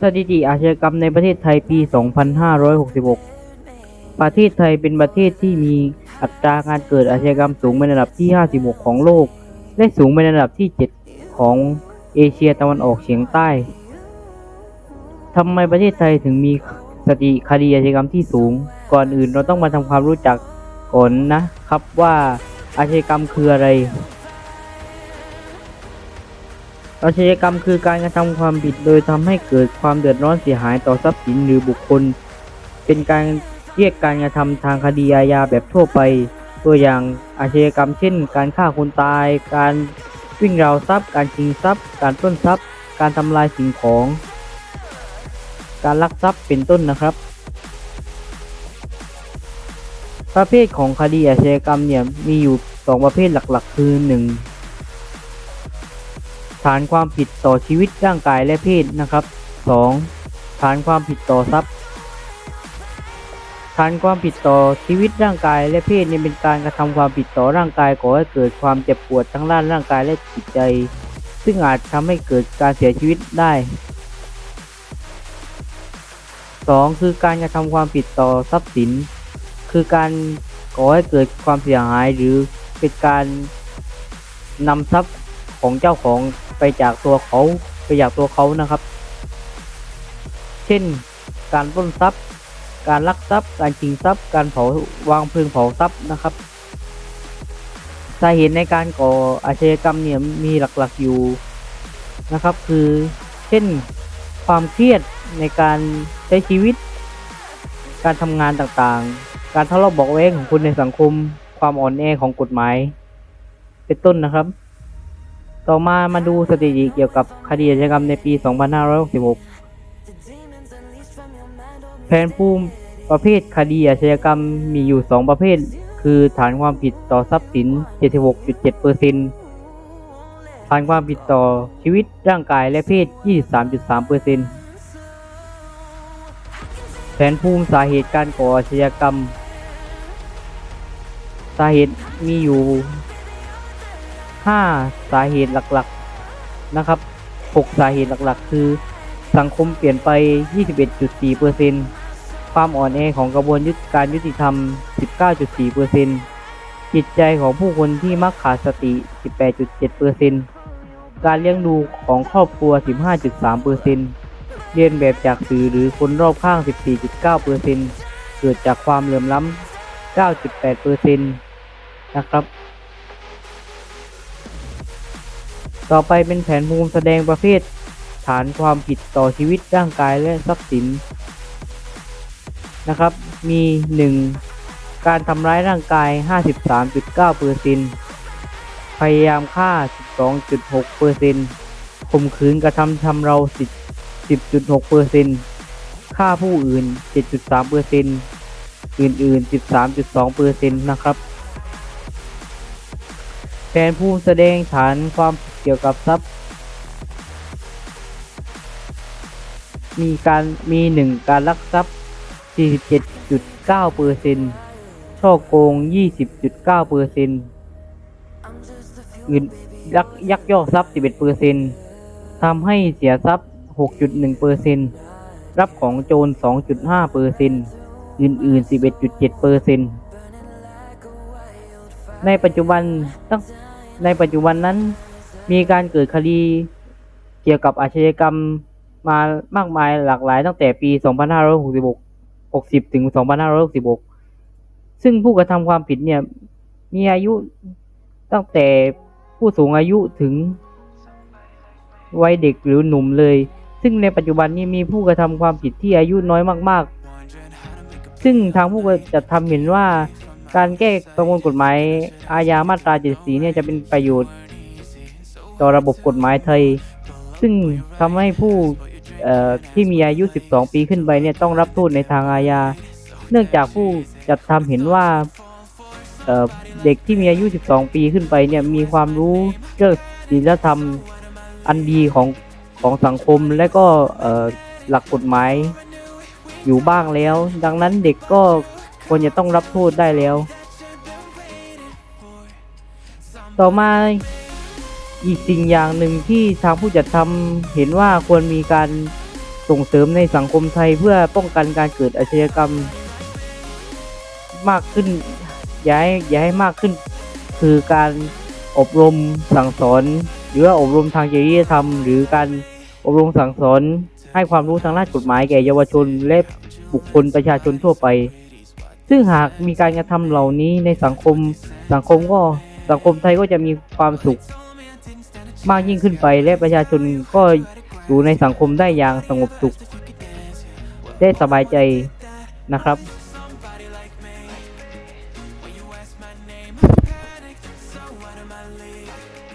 สถิติอาชญากรรมในประเทศไทยปี 2566 ประเทศไทยเป็นประเทศที่มีอัตราการเกิดอาชญากรรมสูงเป็นอันดับที่ 56 ของโลก และสูงเป็นอันดับที่ 7 ของเอเชียตะวันออกเฉียงใต้ทำไมประเทศไทยถึงมีสถิติคดีอาชญากรรมที่สูง ก่อนอื่นเราต้องมาทำความรู้จักก่อนนะครับว่าอาชญากรรมคืออะไร อาชญากรรมคือการกระทำความผิดโดยทำให้เกิดความเดือดร้อนเสียหายต่อทรัพย์สินหรือบุคคล เป็นการเรียกการกระทำทางคดีอาญาแบบทั่วไป ตัวอย่างอาชญากรรมเช่น การฆ่าคนตาย การวิ่งราวทรัพย์ การชิงทรัพย์ การปล้นทรัพย์ การทำลายสิ่งของ การลักทรัพย์เป็นต้นนะครับ ประเภทของคดีอาชญากรรมเนี่ยมีอยู่สองประเภทหลักๆ คือ 1. ฐานความผิดต่อชีวิตร่างกายและเพศนะครับ 2. ฐานความผิดต่อทรัพย์ ฐานความผิดต่อชีวิตร่างกายและเพศนี่เป็นการกระทำความผิดต่อร่างกายก่อให้เกิดความเจ็บปวดทั้งด้านร่างกายและจิตใจ ซึ่งอาจทำให้เกิดการเสียชีวิตได้ 2. คือการกระทำความผิดต่อทรัพย์สิน คือการก่อให้เกิดความเสียหายหรือเป็นการนำทรัพย์ของเจ้าของ ไปจากตัวเขาไปจากตัวเขานะครับ เช่น การปล้นทรัพย์ การลักทรัพย์ การชิงทรัพย์ การเผาวางเพลิงเผาทรัพย์นะครับ สาเหตุในการก่ออาชญากรรมเนี่ยมีหลักๆอยู่นะครับ คือเช่นความเครียดในการใช้ชีวิต การทำงานต่างๆ การทะเลาะเบอกแว้งของคนในสังคม ความอ่อนแอของกฎหมาย เป็นต้นนะครับ ต่อมามาดูสถิติเกี่ยวกับคดีอาชญากรรมในปี 2566 แผนภูมิประเภทคดีอาชญากรรมมีอยู่ 2 ประเภท คือฐานความผิดต่อทรัพย์สิน 76.7%ฐานความผิดต่อชีวิตร่างกายและเพศ 23.3%แผนภูมิสาเหตุการก่ออาชญากรรม สาเหตุมีอยู่ 5 สาเหตุหลักๆนะครับ 6 สาเหตุหลักๆ คือสังคมเปลี่ยนไป 21.4%ความอ่อนแอของกระบวนการยุติธรรม 19.4%จิตใจของผู้คนที่มักขาดสติ 18.7%การเลี้ยงดูของครอบครัว 15.3%เรียนแบบจากสื่อหรือคนรอบข้าง 14.9%เกิดจากความเหลื่อมล้ำ 9.8%นะครับ ต่อไปเป็นแผนภูมิแสดงประเภท ฐานความผิดต่อชีวิตร่างกายและทรัพย์สินนะครับ มี 1. การทำร้ายร่างกาย 53.9%พยายามฆ่า 12.6%ข่มขืนกระทำชำเรา10.6%ฆ่าผู้อื่น 7.3%อื่นๆ 13.2%นะครับ แผนภูมิแสดงฐานความผิด เกี่ยวกับทรัพย์ มีการมีหนึ่งการลักทรัพย์ 47.9%ช่อโกง 20.9%อื่นยักยักยอกทรัพย์ 11%ทำให้เสียทรัพย์ 6.1%รับของโจร 2.5%อื่นๆ 11.7%ในปัจจุบันตั้งในปัจจุบันนั้น มีการเกิดคดีเกี่ยวกับอาชญากรรมมามากมายหลากหลายตั้งแต่ปี 2566 60 ถึง 2566 ซึ่งผู้กระทำความผิดเนี่ย มีอายุตั้งแต่ผู้สูงอายุถึงวัยเด็กหรือหนุ่มเลย ซึ่งในปัจจุบันนี้มีผู้กระทำความผิดที่อายุน้อยมาก ๆ ซึ่งทางผู้จัดทำเห็นว่าการแก้ประมวลกฎหมายอาญามาตรา 74 เนี่ยจะเป็นประโยชน์ ต่อระบบกฎหมายไทย ซึ่งทำให้ผู้ที่มีอายุ 12 ปีขึ้นไปเนี่ยต้องรับโทษในทางอาญา เนื่องจากผู้จัดทำเห็นว่าเเด็กที่มีอายุ 12 ปีขึ้นไปเนี่ยมีความรู้เรื่องศีลธรรมอันดีของของสังคมและก็หลักกฎหมายอยู่บ้างแล้ว ดังนั้นเด็กก็ควรจะต้องรับโทษได้แล้ว ต่อมา อีกสิ่งอย่างหนึ่งที่ทางผู้จัดทำเห็นว่าควรมีการส่งเสริมในสังคมไทยเพื่อป้องกันการเกิดอาชญากรรม มากขึ้นย้ายย้ายมากขึ้น คือการอบรมสั่งสอน หรือว่าอบรมทางจริยธรรม หรือการอบรมสั่งสอนให้ความรู้ทางด้านกฎหมายแก่เยาวชนและบุคคลประชาชนทั่วไป ซึ่งหากมีการกระทำเหล่านี้ในสังคมสังคมก็สังคมไทยก็จะมีความสุข มากยิ่งขึ้นไป และประชาชนก็อยู่ในสังคมได้อย่างสงบสุข ได้สบายใจนะครับ